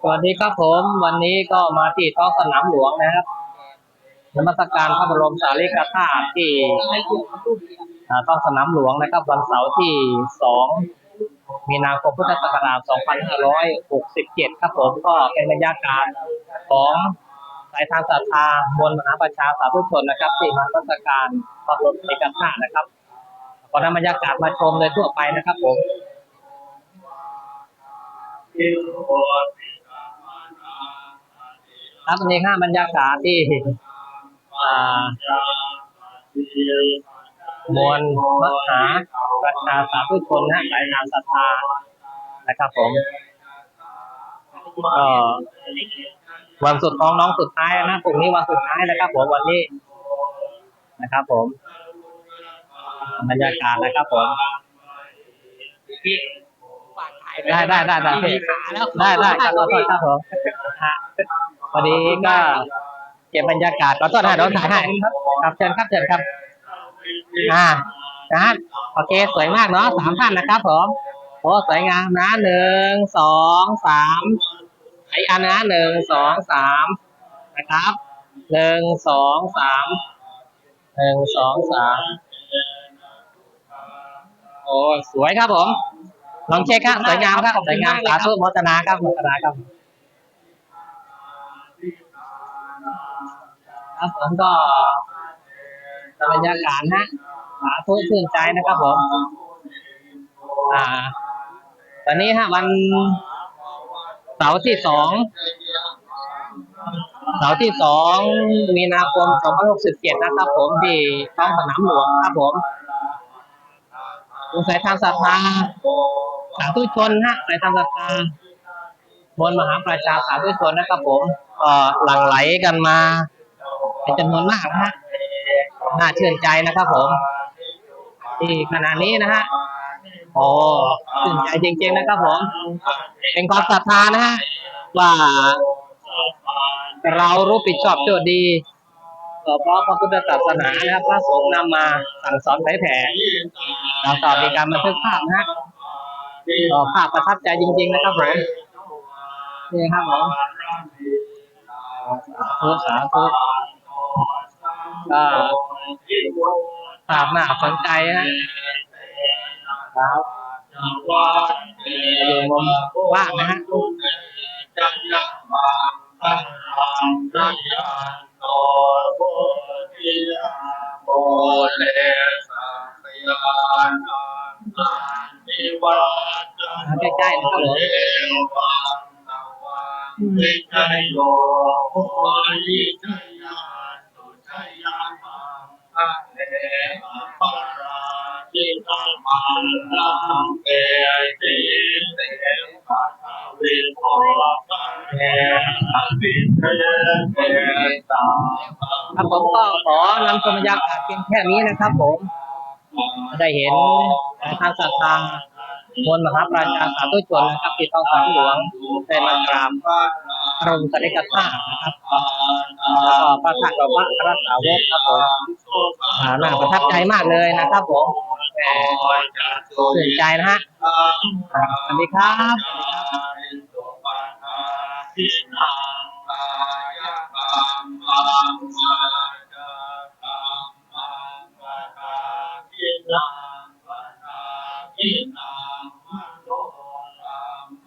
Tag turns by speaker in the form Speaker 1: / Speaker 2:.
Speaker 1: สวัสดีครับผมวันนี้ก็มาที่ท้องสนามหลวงนะครับนมัสการพระบรมสารีริกธาตุที่ท้องสนามหลวงนะครับ วันเสาร์ที่สองมีนาคมพุทธศักราช 2567 ครับผมก็เป็นบรรยากาศของสายทางศรัทธามวลมหาประชาสาธุชนนะครับ ที่มานมัสการพระบรมสารีริกธาตุนะครับขอนำบรรยากาศมาชมโดยทั่วไปนะครับผม ครับวันนี้ค่ะบรรยากาศที่มวลมหาประชาสาธุชนนะสายทางศรัทธานะครับผมก็วันสุดท้องน้องสุดท้ายนะพรุ่งนี้วันสุดท้ายนะครับผมวันนี้นะครับผมบรรยากาศนะครับผม ได้ได้ได้ได้พี่ได้ได้ครับขอโทษครับผมฮะวันนี้ก็เก็บบรรยากาศขอโทษนะเดี๋ยวถ่ายให้ครับเชิญครับเชิญครับ อ่านะฮะโอเคสวยมากเนาะสามท่านนะครับผมโอ้สวยงามนะหนึ่งสองสามไออันนะหนึ่งสองสามนะครับหนึ่งสองสามหนึ่งสองสามโอ้สวยครับผม ลองเช็คครับสวยงามครับสวยงามสาธุโมทนาครับโมทนาครับครับผมก็บรรยากาศนะสาธุชื่นใจนะครับผม อ่า ตอนนี้ฮะวันเสาร์ที่สองเสาร์ที่สองมีนาคม2567นะครับผมที่ท้องสนามหลวงครับผมสายทางศรัทธา สาธุชนฮะสายทางศรัทธามวลมหาประชาสาธุชนนะครับผมก็หลั่งไหลกันมาเป็นจำนวนมากนะฮะน่าเชื่นใจนะครับผม ที่ขณะนี้นะฮะโอ้ชื่นใจจริงๆนะครับผม เป็นความศรัทธานะฮะว่าเรารู้ผิดชอบชั่วดีก็เพราะพระพุทธศาสนานะครับพระสงฆ์นำมาสั่งสอนเผยแผ่เราต่อมีการบันทึกภาพนะฮะ ก็ภาพประทับใจจริง ๆ นะครับผมนี่ครับผมสาธุสาธุก็ฝากหน้าสนใจนะครับอยู่มุมว่างนะฮะ
Speaker 2: โอเลสัพยานนิวั
Speaker 1: ใกล้ๆนะครับผม
Speaker 2: เอวังนวังวิจัยโยโหยิชยาสุชยามังอะเนปะราจิตามันลังเตติเตปัทวิโภคะเนอภิเทเตตา
Speaker 1: ครับผมก็ขอนำชมบรรยากาศเพียงแค่นี้นะครับผมได้เห็นทางศรัทธา มวลมหาปราชาสาธุชนนะครับที่ต้องสนารหลวงได้มากราบพระบรมสารีริกธาตุนะครับแล้วก็พระธาตุกับพระรัตสาวกครับผมน่าประทับใจมากเลยนะครับผมสื่นใจนะฮะสวัสดีครับ